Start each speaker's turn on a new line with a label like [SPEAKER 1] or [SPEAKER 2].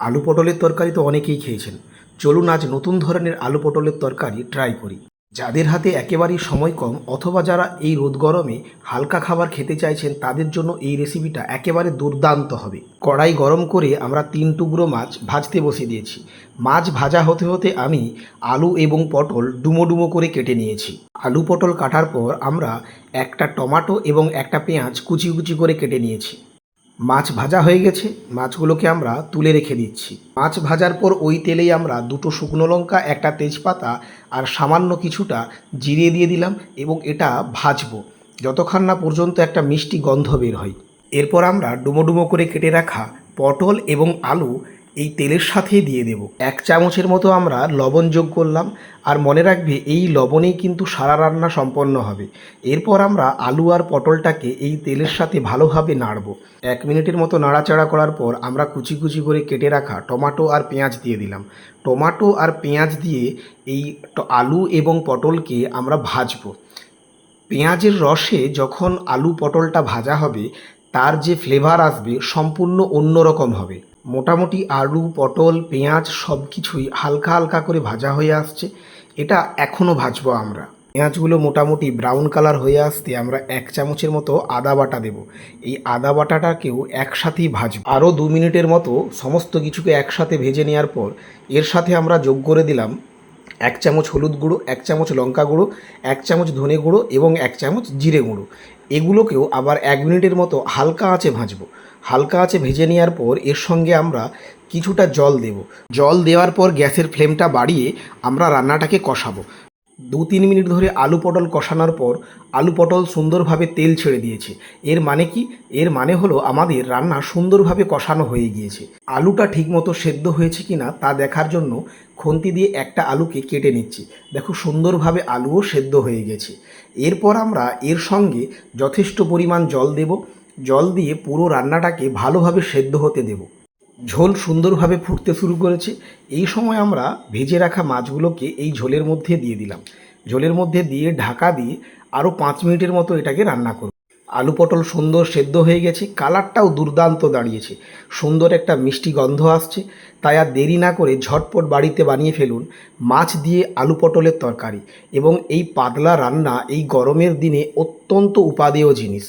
[SPEAKER 1] আলু পটলের তরকারি তো অনেকেই খেয়েছেন। চলুন আজ নতুন ধরনের আলু পটলের তরকারি ট্রাই করি। যাদের হাতে একেবারেই সময় কম অথবা যারা এই রোদ গরমে হালকা খাবার খেতে চাইছেন, তাদের জন্য এই রেসিপিটা একেবারে দুর্দান্ত হবে। কড়াই গরম করে আমরা তিন টুকরো মাছ ভাজতে বসে দিয়েছি। মাছ ভাজা হতে হতে আমি আলু এবং পটল ডুমো ডুমো করে কেটে নিয়েছি। আলু পটল কাটার পর আমরা একটা টমাটো এবং একটা পেঁয়াজ কুচি কুচি করে কেটে নিয়েছি। মাছ ভাজা হয়ে গেছে। মাছগুলোকে আমরা তুলে রেখে দিচ্ছি। মাছ ভাজার পর ওই তেলেই আমরা দুটো শুকনো লঙ্কা, একটা তেজপাতা আর সামান্য কিছুটা জিরে দিয়ে দিলাম এবং এটা ভাজবো। যতক্ষণ না পর্যন্ত একটা মিষ্টি গন্ধ বের হয়। এরপর আমরা ডুমো ডুমো করে কেটে রাখা পটল এবং আলু এই তেলের সাথেই দিয়ে দেব। এক চামচের মতো আমরা লবণ যোগ করলাম আর মনে রাখবে এই লবণেই কিন্তু সারা রান্না সম্পন্ন হবে। এরপর আমরা আলু আর পটলটাকে এই তেলের সাথে ভালোভাবে নাড়ব। এক মিনিটের মতো নাড়াচাড়া করার পর আমরা কুচি কুচি করে কেটে রাখা টমাটো আর পেঁয়াজ দিয়ে দিলাম। টমাটো আর পেঁয়াজ দিয়ে এই আলু এবং পটলকে আমরা ভাজবো। পেঁয়াজের রসে যখন আলু পটলটা ভাজা হবে, তার যে ফ্লেভার আসবে সম্পূর্ণ অন্যরকম হবে। মোটামুটি আলু, পটল, পেঁয়াজ সব কিছুই হালকা হালকা করে ভাজা হয়ে আসছে। এটা এখনও ভাজবো আমরা। পেঁয়াজগুলো মোটামুটি ব্রাউন কালার হয়ে আসতে আমরা এক চামচের মতো আদা বাটা দেব। এই আদা বাটাটাকেও একসাথেই ভাজবো। আরও দু মিনিটের মতো সমস্ত কিছুকে একসাথে ভেজে নেওয়ার পর এর সাথে আমরা যোগ করে দিলাম এক চামচ হলুদ গুঁড়ো, এক চামচ লঙ্কা গুঁড়ো, এক চামচ ধনে গুঁড়ো এবং এক চামচ জিরে গুঁড়ো। এগুলোকেও আবার এক মিনিটের মতো হালকা আঁচে ভাজবো। হালকা আছে ভেজে নেওয়ার পর এর সঙ্গে আমরা কিছুটা জল দেব। জল দেওয়ার পর গ্যাসের ফ্লেমটা বাড়িয়ে আমরা রান্নাটাকে কষাবো। দু তিন মিনিট ধরে আলু পটল কষানোর পর আলু পটল সুন্দরভাবে তেল ছেড়ে দিয়েছে। এর মানে কি? এর মানে হলো আমাদের রান্না সুন্দরভাবে কষানো হয়ে গিয়েছে। আলুটা ঠিকমতো সেদ্ধ হয়েছে কিনা তা দেখার জন্য খুন্তি দিয়ে একটা আলুকে কেটে নিচ্ছি। দেখো সুন্দরভাবে আলুও সেদ্ধ হয়ে গেছে। এরপর আমরা এর সঙ্গে যথেষ্ট পরিমাণ জল দেব। জল দিয়ে পুরো রান্নাটাকে ভালোভাবে সেদ্ধ হতে দেব। ঝোল সুন্দরভাবে ফুটতে শুরু করেছে। এই সময় আমরা ভেজে রাখা মাছগুলোকে এই ঝোলের মধ্যে দিয়ে দিলাম। ঝোলের মধ্যে দিয়ে ঢাকা দিয়ে আরও পাঁচ মিনিটের মতো এটাকে রান্না করব। আলু পটল সুন্দর সেদ্ধ হয়ে গেছে। কালারটাও দুর্দান্ত দাঁড়িয়েছে। সুন্দর একটা মিষ্টি গন্ধ আসছে। তাই আর দেরি না করে ঝটপট বাড়িতে বানিয়ে ফেলুন মাছ দিয়ে আলু পটলের তরকারি। এবং এই পাতলা রান্না এই গরমের দিনে অত্যন্ত উপাদেয় জিনিস।